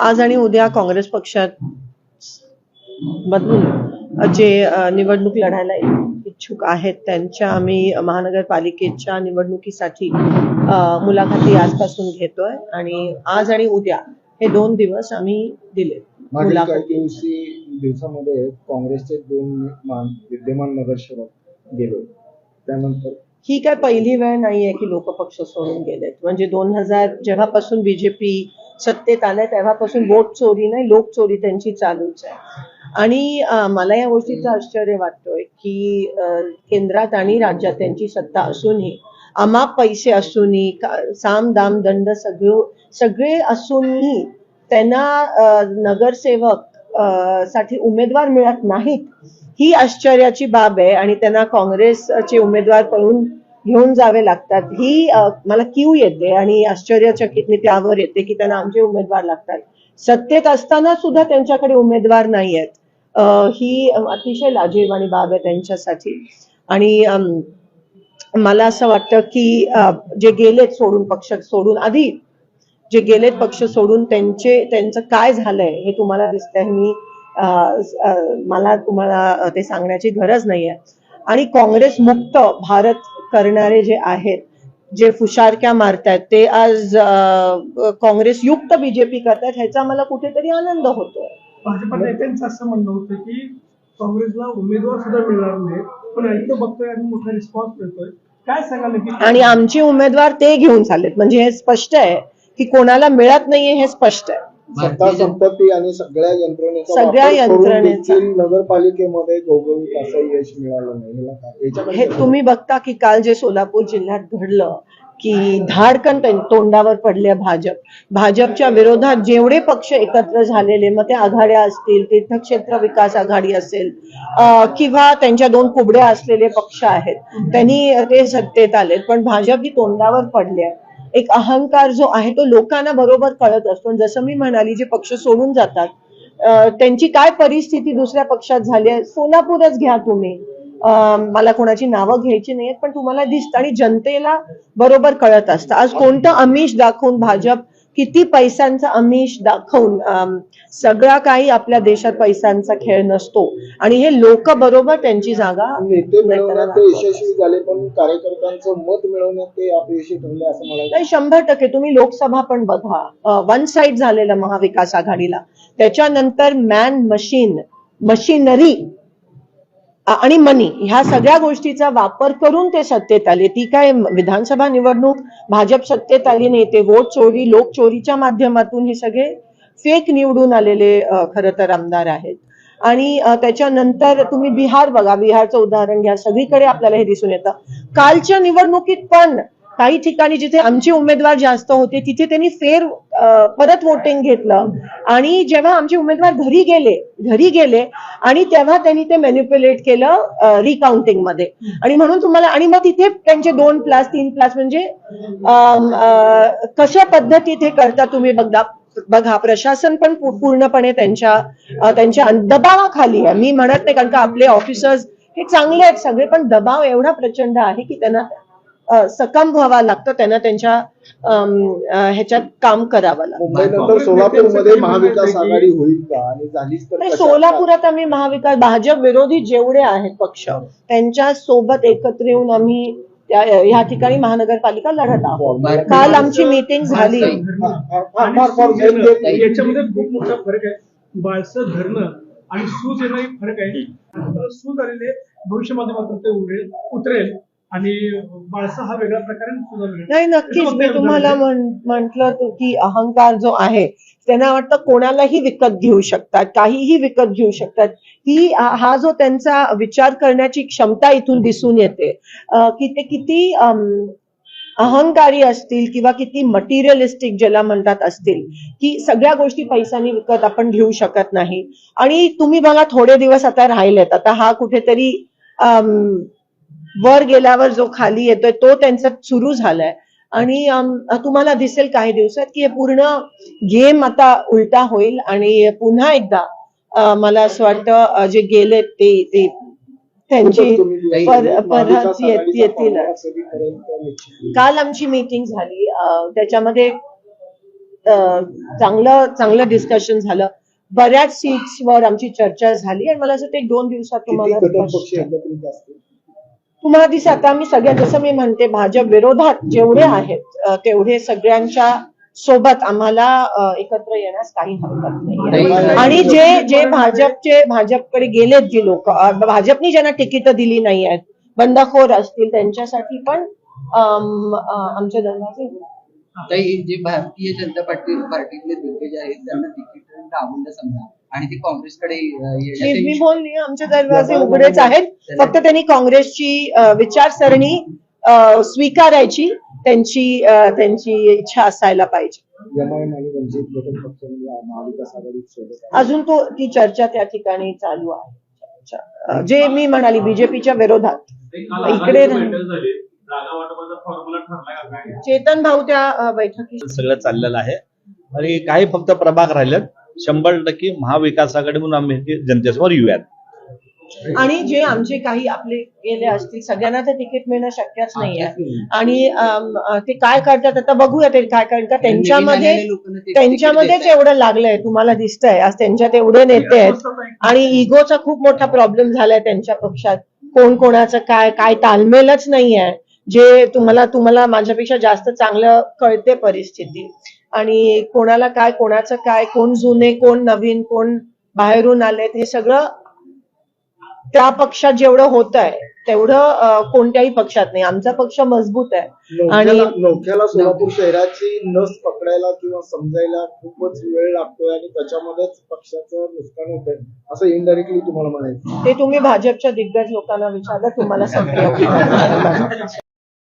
आज आणि उद्या काँग्रेस पक्षात मधून जे निवडणूक लढायला इच्छुक आहेत त्यांच्या आम्ही महानगरपालिकेच्या निवडणुकीसाठी मुलाखती आजपासून घेतोय आणि आज आणि उद्या हे दोन दिवस आम्ही दिले दिवसामध्ये काँग्रेसचे दोन मान- विद्यमान नगरसेवक गेले. त्यानंतर? ही काय पहिली वेळ नाहीये की लोक पक्ष सोडून गेलेत. म्हणजे दोन हजार जेव्हापासून बीजेपी सत्तेत आलंय तेव्हापासून वोट चोरी नाही लोक चोरी त्यांची चालूच आहे. आणि मला या गोष्टीचं आश्चर्य वाटतोय की केंद्रात आणि राज्यात त्यांची सत्ता असूनही अमाप पैसे असूनही साम दाम दंड सगळे सगळे असूनही त्यांना नगरसेवकसाठी उमेदवार मिळत नाहीत ही आश्चर्याची बाब आहे. आणि त्यांना काँग्रेसचे उमेदवार पळून घेऊन जावे लागतात. ही मला क्यू येते आणि आश्चर्यचकित मी त्यावर येते की त्यांना आमचे उमेदवार लागतात. सत्तेत असताना सुद्धा त्यांच्याकडे उमेदवार नाही आहेत ही अतिशय लाजीरवाणी बाब आहे त्यांच्यासाठी. आणि मला असं वाटतं की जे गेलेत सोडून पक्ष सोडून आधी जे गेलेत पक्ष सोडून त्यांचे त्यांचं काय झालंय हे तुम्हाला दिसतंय. मी मला तुम्हाला ते सांगण्याची गरज नाहीये. आणि काँग्रेस मुक्त भारत करणारे जे आहेत जे फुशारक्या मारतायत ते आज काँग्रेस युक्त बीजेपी करतायत ह्याचा मला कुठेतरी आनंद होतोय. भाजपा नेत्यांचं असं म्हणणं होतं की काँग्रेसला उमेदवार सुद्धा मिळणार नाही पण ऐकतो बघतोय आणि मोठा रिस्पॉन्स मिळतोय. काय सांगाल आणि आमचे उमेदवार ते घेऊन चाललेत. म्हणजे हे स्पष्ट आहे की कोणाला मिळत नाहीये हे स्पष्ट आहे. सत्ता संपत्ती आणि सगळ्या यंत्रणेचा सगळ्या वापर करून यंत्रणेचा. देखील नगरपालिकेमध्ये घवघवीत असं यश मिळालं नाही याला काय? याच्याकडे हे तुम्ही बघता की काल जे सोलापूर जिल्ह्यात घडलं की धाडकन त्यां- तोंडावर पडले भाजप भाजपच्या विरोधात जेवढे पक्ष एकत्र झालेले मग ते आघाड्या असतील तीर्थक्षेत्र विकास आघाडी असेल अं, किंवा त्यांच्या दोन कुबड्या असलेले पक्ष आहेत त्यांनी ते सत्तेत आलेत पण भाजप ही तोंडावर पडले आहे. एक अहंकार जो आहे तो लोकांना बरोबर कळत असतो. जसं मी म्हणाली जे पक्ष सोडून जातात त्यांची काय परिस्थिती दुसऱ्या पक्षात झाली आहे सोलापूरच घ्या तुम्ही. मला कोणाची नावं घ्यायची नाहीत पण तुम्हाला दिसतं आणि जनतेला बरोबर कळत असतं. आज कोणतं आमिष दाखवून भाजप किती पैशांचा आमिष दाखवून सगळा काही आपल्या देशात पैशांचा खेळ नसतो. आणि हे लोक बरोबर त्यांची जागा नेते मिळवण्यात ते. यशस्वी झाले पण कार्यकर्त्यांचं मत मिळवण्यात ते अपयशी ठरले असं म्हणायचं. नाही शंभर टक्के. तुम्ही लोकसभा पण बघा. वन साइड झालेलं महाविकास आघाडीला. त्याच्यानंतर मॅन मशीन मशिनरी आणि मनी ह्या सगळ्या गोष्टीचा वापर करून ते सत्तेत आले. ती काय विधानसभा निवडणूक भाजप सत्तेत आली नाही ते वोट चोरी लोक चोरीच्या माध्यमातून हे सगळे फेक निवडून आलेले खरं तर आमदार आहेत. आणि त्याच्यानंतर तुम्ही बिहार बघा बिहारचं उदाहरण घ्या. सगळीकडे आपल्याला हे दिसून येतं. कालच्या निवडणुकीत पण काही ठिकाणी जिथे आमचे उमेदवार जास्त होते तिथे त्यांनी फेर परत वोटिंग घेतलं. आणि जेव्हा आमचे उमेदवार घरी गेले घरी गेले आणि तेव्हा त्यांनी ते मॅन्युप्युलेट केलं रिकाउंटिंगमध्ये. आणि म्हणून तुम्हाला आणि मग तिथे त्यांचे दोन प्लस तीन प्लस म्हणजे कशा पद्धतीत हे करता तुम्ही बघा बघा प्रशासन पण पूर्णपणे त्यांच्या त्यांच्या दबावाखाली आहे. मी म्हणत नाही कारण का आपले ऑफिसर्स हे चांगले आहेत सगळे पण दबाव एवढा प्रचंड आहे की त्यांना सकम व्हावं लागतं त्यांना त्यांच्या ह्याच्यात काम करावं लागतं. सोलापूरमध्ये महाविकास आघाडी होईल का? आणि झालीच तर? सोलापुरात आम्ही महाविकास भाजप विरोधी जेवढे आहेत पक्ष त्यांच्यासोबत एकत्र येऊन आम्ही ह्या ठिकाणी महानगरपालिका लढत आहोत. काल आमची मीटिंग झाली. याच्यामध्ये खूप मोठा फरक आहे. बाळसं धरणं आणि सूज येणं फरक आहे. सूज आलेले भविष्य माध्यमातून ते उरेल उतरेल. आणि बाळसा हा वेगळा प्रकार. नाही नक्कीच. मी तुम्हाला म्हटलं की अहंकार जो आहे त्यांना वाटतं कोणालाही विकत घेऊ शकतात काहीही विकत घेऊ शकतात. ही हा जो त्यांचा विचार करण्याची क्षमता इथून दिसून येते. की ते किती अहंकारी असतील किंवा किती मटेरियलिस्टिक ज्याला म्हणतात असतील की सगळ्या गोष्टी पैशाने विकत आपण घेऊ शकत नाही. आणि तुम्ही बघा थोडे दिवस आता राहिलेत. आता हा कुठेतरी वर गेल्यावर जो खाली येतोय तो त्यांचा सुरू झालाय. आणि तुम्हाला दिसेल काही दिवसात की हे पूर्ण गेम आता उलटा होईल आणि पुन्हा एकदा मला असं वाटतं जे गेलेत ते ते त्यांची परत येतील? काल आमची मीटिंग झाली. त्याच्यामध्ये चांगलं चांगलं डिस्कशन झालं. बऱ्याच सीट्सवर आमची चर्चा झाली आणि मला असं एक दोन दिवसात तुम्हाला तुम्हाला दिसत आता मी सगळ्या जसं मी म्हणते भाजप विरोधात जेवढे आहेत तेवढे सगळ्यांच्या सोबत आम्हाला एकत्र येण्यास काही हरकत नाही आणि जे जे भाजपचे भाजपकडे गेलेत जी लोक भाजपनी ज्यांना तिकीट दिली नाही आहेत बंडखोर असतील त्यांच्यासाठी पण आमचे दरवाजे जे भारतीय जनता पार्टी पार्टीतले दिग्गज आहेत त्यांना तिकीट आवडलं समजा. आणि ते काँग्रेसकडे मी बोलली आमचे दरवाजे उघडेच आहेत. फक्त त्यांनी काँग्रेसची विचारसरणी स्वीकारायची त्यांची त्यांची इच्छा असायला पाहिजे. अजून तो ती चर्चा त्या ठिकाणी चालू आहे. जे मी म्हणाली बीजेपीच्या विरोधात. इकडे नाही. झाली जागा वाटपाचा फॉर्म्युला ठरला का काय चेतन भाऊ त्या बैठकीत सगळं चाललेलं आहे. आणि काही फक्त प्रभाग राहिलेत. शंभर टक्के महाविकास आघाडी म्हणून आम्ही ते जनतेसमोर येऊयात. आणि जे आमचे काही आपले गेले असतील सगळ्यांना तर तिकीट मिळणं शक्यच नाहीये. आणि ते काय करतात आता बघूया ते काय करतात. का त्यांच्यामध्ये ते त्यांच्यामध्येच. एवढं लागलंय तुम्हाला दिसतंय. आज त्यांच्यात एवढे नेते आहेत. आणि इगोचा खूप मोठा प्रॉब्लेम झालाय त्यांच्या पक्षात. कोण कोणाचं काय काय तालमेलच नाहीये. जे तुम्हाला तुम्हाला माझ्यापेक्षा जास्त चांगलं कळते परिस्थिती. आणि कोणाला काय कोणाचं काय कोण जुने कोण नवीन कोण बाहेरून आलेत हे सगळं त्या पक्षात जेवढं होत आहे तेवढं कोणत्याही पक्षात नाही. आमचा पक्ष मजबूत आहे. आणि नौख्याला सोलापूर शहराची नस पकडायला किंवा समजायला खूपच वेळ लागतोय आणि त्याच्यामध्येच पक्षाचं नुकसान होतंय. असं इनडायरेक्टली तुम्हाला म्हणायचं. ते तुम्ही भाजपच्या दिग्गज लोकांना विचारलं तुम्हाला समजेल